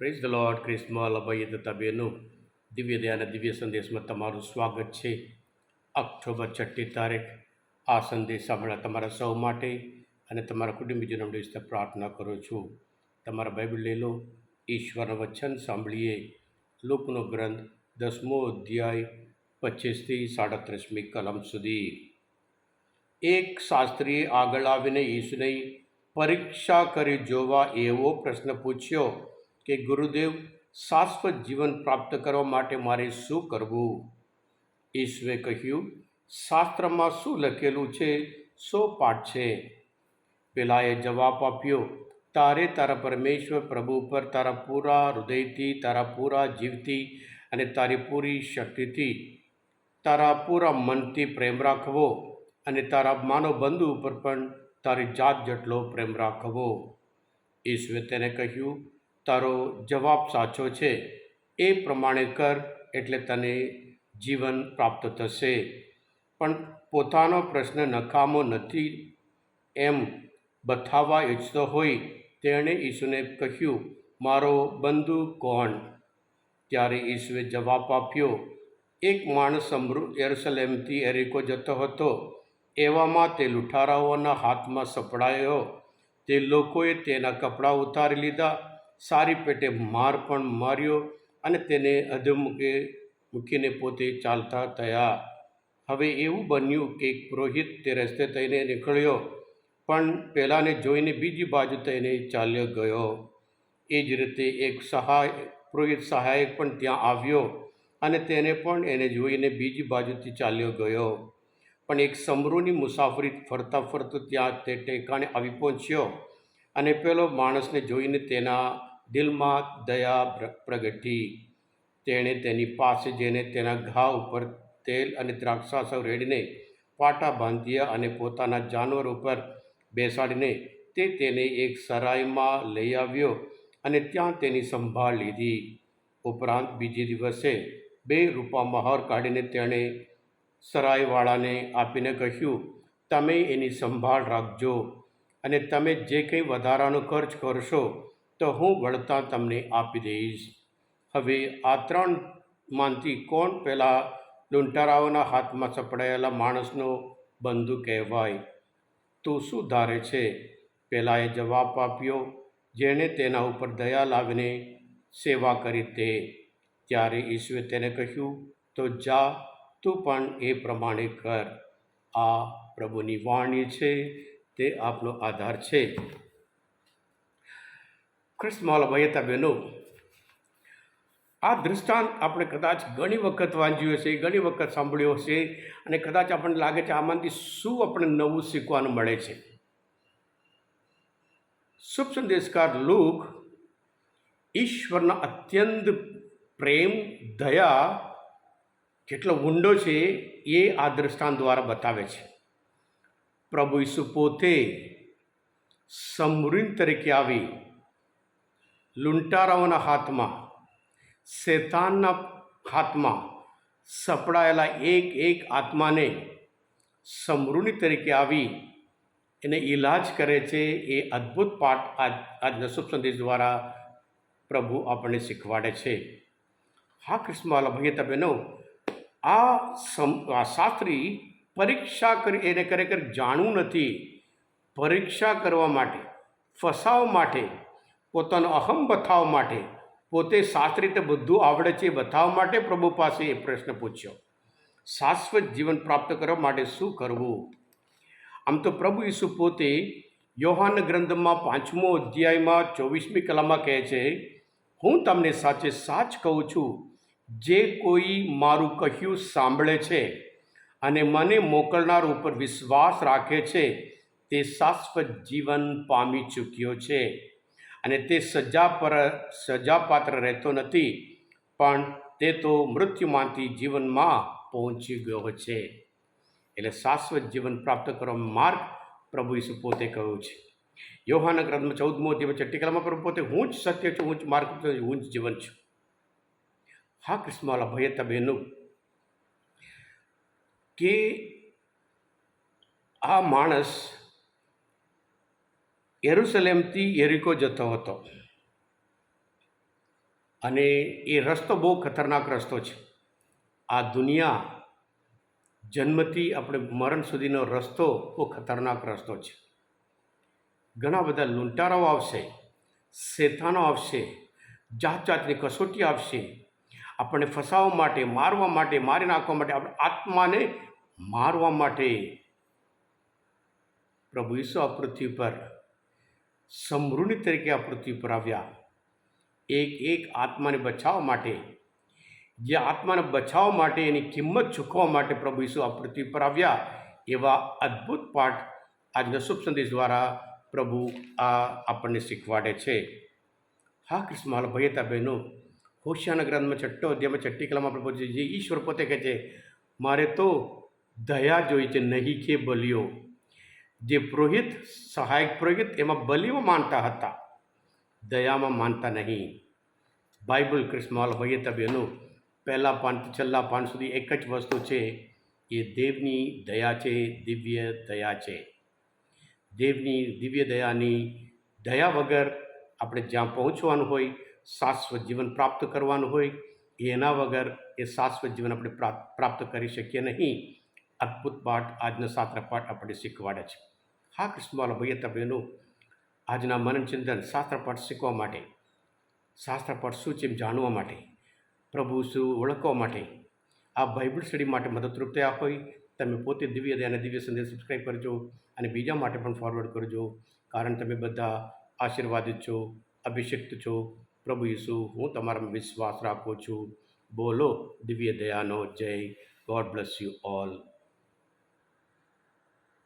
Praise the lord ક્રિસ્મા લભાઈ તથા દિવ્ય દયા દિવ્ય સંદેશમાં તમારું સ્વાગત છે ઓક્ટોબર છઠ્ઠી તારીખ આ સંદેશ સાંભળવા તમારા સૌ માટે અને તમારા કુટુંબીજનો વિશે પ્રાર્થના કરું છું તમારા બાઇબલ લઈ લો ઈશ્વરનું વચન સાંભળીએ લોકનો ગ્રંથ દસમો અધ્યાય પચીસથી સાડત્રીસમી કલમ સુધી એક શાસ્ત્રીએ આગળ આવીને ઈસુની પરીક્ષા કરી જોવા એવો પ્રશ્ન પૂછ્યો કે ગુરુદેવ, શાશ્વત જીવન પ્રાપ્ત કરવા માટે મારે શું કરવું? ઈશ્વે કહ્યું, શાસ્ત્રમાં શું લખેલું છે? સો પાઠ છે? પેલાએ જવાબ આપ્યો, તારે તારા પરમેશ્વર પ્રભુ પર તારા પૂરા હૃદયથી, તારા પૂરા જીવથી અને તારી પૂરી શક્તિથી, તારા પૂરા મનથી પ્રેમ રાખવો અને તારા માનવ બંધુ ઉપર પણ તારી જાત જેટલો પ્રેમ રાખવો. ઈશ્વરે તેને કહ્યું તારો જવાબ સાચો છે. એ પ્રમાણે કર એટલે તને જીવન પ્રાપ્ત થશે. પણ પોતાનો પ્રશ્ન નકામો નથી. એમ બતાવવા ઈચ્છતો હોય તેણે ઈસુને કહ્યું, મારો બંધુ કોણ? ત્યારે ઈસુએ જવાબ આપ્યો, એક માણસ સમૃદ્ધ યરુસલેમથી એરિકો જતો હતો. એવામાં તે લૂંટારાઓના હાથમાં સપડાયો. તે લોકોએ તેના કપડાં ઉતારી લીધા. સારી પેટે માર પણ માર્યો અને તેને અધમુખે મૂકીને પોતે ચાલતા થયા. હવે એવું બન્યું કે પુરોહિત તે રસ્તે થઈને નીકળ્યો, પણ પહેલાંને જોઈને બીજી બાજુ થઈને ચાલ્યો ગયો. એ જ રીતે એક સહાય, પુરોહિત સહાયક પણ ત્યાં આવ્યો અને તેને પણ એને જોઈને બીજી બાજુથી ચાલ્યો ગયો. પણ એક સમરૂની મુસાફરી ફરતા ફરતો ત્યાં તે ટેકાણે આવી પહોંચ્યો અને પેલો માણસને જોઈને તેના દિલમાં દયા પ્રગટી. તેણે તેની પાસે જઈને તેના ઘા ઉપર તેલ અને દ્રાક્ષાસવ રેડીને પાટા બાંધ્યા અને પોતાના જાનવર ઉપર બેસાડીને તે તેને એક સરાયમાં લઈ આવ્યો અને ત્યાં તેની સંભાળ લીધી. ઉપરાંત બીજે દિવસે બે રૂપા મહોર કાઢીને તેણે સરાયવાળાને આપીને કહ્યું, તમે એની સંભાળ રાખજો અને તમે જે કંઈ વધારાનો ખર્ચ કરશો તો હું વળતા તમને આપી દઈશ. હવે આ ત્રણમાંથી કોણ પહેલાં લૂંટારાઓના હાથમાં સપડાયેલા માણસનો બંધુ કહેવાય? તું શું ધારે છે? પહેલાંએ જવાબ આપ્યો, જેણે તેના ઉપર દયા લાવીને સેવા કરી તે. ત્યારે ઈશ્વરે તેને કહ્યું, તો જા, તું પણ એ પ્રમાણે કર. આ પ્રભુની વાણી છે, તે આપનો આધાર છે. ખ્રિસ્તમાલ ભયતા બહેનો આ દૃષ્ટાંત આપણે કદાચ ઘણી વખત વાંચ્યું હશે, ઘણી વખત સાંભળ્યો હશે અને કદાચ આપણને લાગે છે આમાંથી શું આપણે નવું શીખવાનું મળે છે. શુભ સંદેશકાર લુક, ઈશ્વરના અત્યંત પ્રેમ, દયા કેટલો ઊંડો છે એ આ દૃષ્ટાંત દ્વારા બતાવે છે. પ્રભુ ઈસુ પોતે સમૃદ્ધ તરીકે આવી લૂંટારાઓના હાથમાં, શેતાનના હાથમાં સપડાયેલા એક એક આત્માને સમૃણી તરીકે આવી, એને ઈલાજ કરે છે. એ અદ્ભુત પાઠ આજ, આજના શુભ સંદેશ દ્વારા પ્રભુ આપણને શીખવાડે છે. હા કૃષ્ણવાલા ભગીતા બહેનો આ સમ, આ શાસ્ત્રી પરીક્ષા કરી, એને ખરેખર જાણવું નથી. પરીક્ષા કરવા માટે, ફસાવ માટે પોતાનો અહમ બતાવ માટે, પોતે શાસ્ત્રી રીતે બધું આવડે છે બતાવવા માટે પ્રભુ પાસે એ પ્રશ્ન પૂછ્યો. શાશ્વત જીવન પ્રાપ્ત કરવા માટે શું કરવું? આમ તો પ્રભુ ઈસુ પોતે યોહાન ગ્રંથમાં પાંચમો અધ્યાયમાં ચોવીસમી કલામાં કહે છે, હું તમને સાચે સાચ કહું છું, જે કોઈ મારું કહ્યું સાંભળે છે અને મને મોકલનાર ઉપર વિશ્વાસ રાખે છે, તે શાશ્વત જીવન પામી ચૂક્યો છે. અને તે સજા પર સજાપાત્ર રહેતો નથી, પણ તે તો મૃત્યુમાંથી જીવનમાં પહોંચી ગયો છે. એટલે શાશ્વત જીવન પ્રાપ્ત કરવાનો માર્ગ પ્રભુ ઈસુ પોતે કહ્યું છે. યોહાના ગ્રંથમાં ચૌદમો અધ્યાય ચટ્ટીકલામાં કલામાં પ્રભુ પોતે, હું જ સત્ય છું, હું જ માર્ગ હું જ જીવન છું. હા, કૃષ્ણવાલા ભય તબેનું કે આ માણસ યરુસલેમથી એરિકો જતો હતો. અને એ રસ્તો બહુ ખતરનાક રસ્તો છે. આ દુનિયા જન્મથી આપણે મરણ સુધીનો રસ્તો બહુ ખતરનાક રસ્તો છે. ઘણા બધા લૂંટારાઓ આવશે, શેતાનો આવશે જાત જાતની કસોટી આવશે. આપણને ફસાવવા માટે, મારવા માટે, મારી નાખવા માટે, આપણે આત્માને મારવા માટે પ્રભુ ઈસુ આ પૃથ્વી પર સમૃદ્ધિ તરીકે આ પૃથ્વી પર આવ્યા. એક એક આત્માને બચાવવા માટે, જે આત્માને બચાવવા માટે એની કિંમત ચૂકવવા માટે પ્રભુ ઈસુ આ પૃથ્વી પર આવ્યા, એવા અદ્ભુત પાઠ આજના શુભ સંદેશ દ્વારા પ્રભુ આ આપણને શીખવાડે છે. હા, કૃષ્ણ ભયતા બહેનો હોશિયાના ગ્રંથમાં છઠ્ઠો અધ્યાયમાં છઠ્ઠી કલામાં આપણે પહોંચીએ જે ઈશ્વર પોતે કહે છે, મારે તો દયા જોઈ છે, નહીં કે બલિયો. જે પુરોહિત, સહાયક પુરોહિત એમાં બલિઓ માનતા હતા. દયામાં માનતા નહીં. બાઇબલ કૃષ્ણમાલ હોઈએ તો એનું પહેલાં પાનથી છેલ્લા પાન સુધી એક જ વસ્તુ છે, એ દેવની દયા છે, દિવ્ય દયા છે. દેવની દિવ્ય દયાની દયા વગર આપણે જ્યાં પહોંચવાનું હોય, શાશ્વત જીવન પ્રાપ્ત કરવાનું હોય, એના વગર એ શાશ્વત જીવન આપણે પ્રાપ્ત કરી શકીએ નહીં. અદ્ભુત પાઠ આજના સાતરા પાઠ આપણે શીખવાડે છે. હા કૃષ્ણવાલા ભૈયા બહેનો આજના મનન ચિંતન શાસ્ત્રપાઠ શીખવા માટે. શાસ્ત્રપાઠ શું છે એમ જાણવા માટે. પ્રભુ શું ઓળખવા માટે. આ બાઇબલ સ્ટડી માટે મદદરૂપ થયા હોય તમે પોતે દિવ્ય અને દિવ્ય સંદેશ સબસ્ક્રાઈબ કરજો અને બીજા માટે પણ ફોરવર્ડ કરજો. કારણ તમે બધા આશીર્વાદિત છો, અભિષિક્ત છો. પ્રભુ ઈસુ, હું તમારામાં વિશ્વાસ રાખું છું. બોલો દિવ્ય દયાનો જય. God bless you all